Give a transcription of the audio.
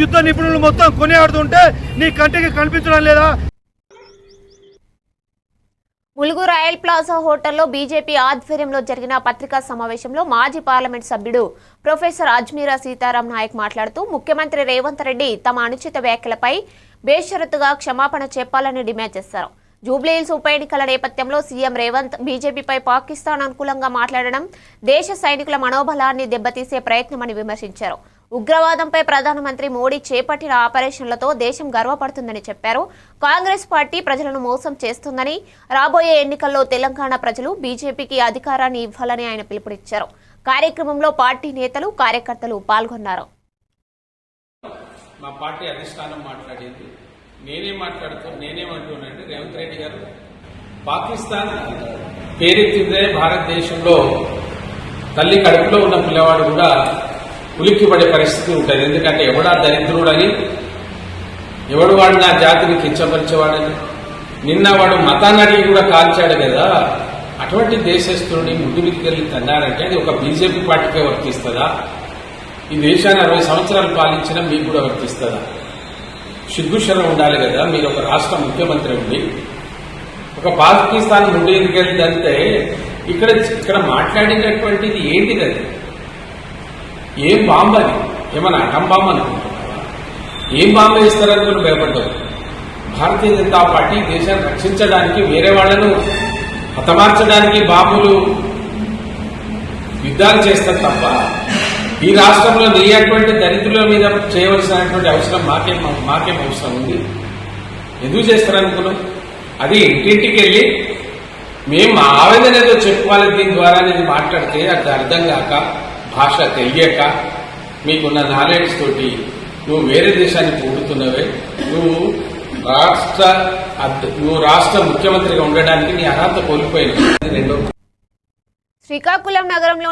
యుద్ధ నిపుణులు మొత్తం కొనియాడుతుంటే నీ కంటికి కనిపించడం లేదా? ములుగు రాయల్ ప్లాజా హోటల్లో బీజేపీ ఆధ్వర్యంలో జరిగిన పత్రికా సమావేశంలో మాజీ పార్లమెంట్ సభ్యుడు ప్రొఫెసర్ అజ్మీరా సీతారాం నాయక్ మాట్లాడుతూ ముఖ్యమంత్రి రేవంత్ రెడ్డి తమ అనుచిత వ్యాఖ్యలపై బేషరతుగా క్షమాపణ చెప్పాలని డిమాండ్ చేశారు. జూబ్లీహిల్స్ ఉప ఎన్నికల నేపథ్యంలో సీఎం రేవంత్ బీజేపీపై పాకిస్తాన్ అనుకూలంగా మాట్లాడడం దేశ సైనికుల మనోబలాన్ని దెబ్బతీసే ప్రయత్నమని విమర్శించారు. ఉగ్రవాదంపై ప్రధానమంత్రి మోడీ చేపట్టిన ఆపరేషన్లతో దేశం గర్వపడుతుందని చెప్పారు. కాంగ్రెస్ పార్టీ ప్రజలను మోసం చేస్తుందని రాబోయే ఎన్నికల్లో తెలంగాణ ప్రజలు బీజేపీకి అధికారాన్ని ఇవ్వాలని ఆయన పిలుపునిచ్చారు. కార్యక్రమంలో పార్టీ నేతలు కార్యకర్తలు పాల్గొన్నారు. మా పార్టీ అధిష్టానం మాట్లాడింది. నేనే మాట్లాడుతూ నేనేమంటున్నానంటే రేవంత్ రెడ్డి గారు పాకిస్తాన్ పేరెత్తిందే భారతదేశంలో తల్లి కడుపులో ఉన్న పిల్లవాడు కూడా ఉలిక్కిపడే పరిస్థితి ఉంటుంది. ఎందుకంటే ఎవడా దరిద్రుడని ఎవడు వాడు నా జాతిని కించపరిచేవాడని? నిన్న వాడు మతాన్ని కూడా కాల్చాడు కదా. అటువంటి దేశస్థుడిని ముద్దు మీదకెళ్ళి తన్నారంటే అది ఒక బీజేపీ పార్టీకే వర్తిస్తుందా? ఈ దేశాన్ని అరవై సంవత్సరాలు పాలించిన మీకు కూడా వర్తిస్తుందా? సిగ్గుశరం ఉండాలి కదా. మీరు ఒక రాష్ట్ర ముఖ్యమంత్రి ఉండి ఒక పాకిస్తాన్ ముందు ఎందుకెళ్తే ఇక్కడ ఇక్కడ మాట్లాడినటువంటిది ఏంటిది అది ఏం బాంబు అది ఏమన్నా అటం బాంబు అనుకుంటున్నావా ఏం బాంబు ఇస్తారని కూడా భయపడ్డావు? భారతీయ జనతా పార్టీ దేశాన్ని రక్షించడానికి వేరే వాళ్ళను హతమార్చడానికి బాంబులు యుద్ధాలు చేస్తారు తప్ప ఈ రాష్ట్రంలో నెయ్యటువంటి దళితుల మీద చేయవలసినటువంటి అవసరం మాకేం మాకేం అవసరం ఉంది? ఎందుకు చేస్తారనుకున్నాం అది ఇంటింటికి వెళ్ళి మేము మా ఆవేదన ఏదో చెప్పుకోవాలి దీని ద్వారా నేను మాట్లాడితే అది అర్థం కాక భాష తెలియక మీకున్న నాలెడ్జ్ తోటి నువ్వు వేరే దేశాన్ని పొగుడుతున్నవే నువ్వు రాష్ట్ర నువ్వు రాష్ట్ర ముఖ్యమంత్రిగా ఉండడానికి నీ అర్హత కోల్పోయింది రెండో శ్రీకాకుళం నగరంలో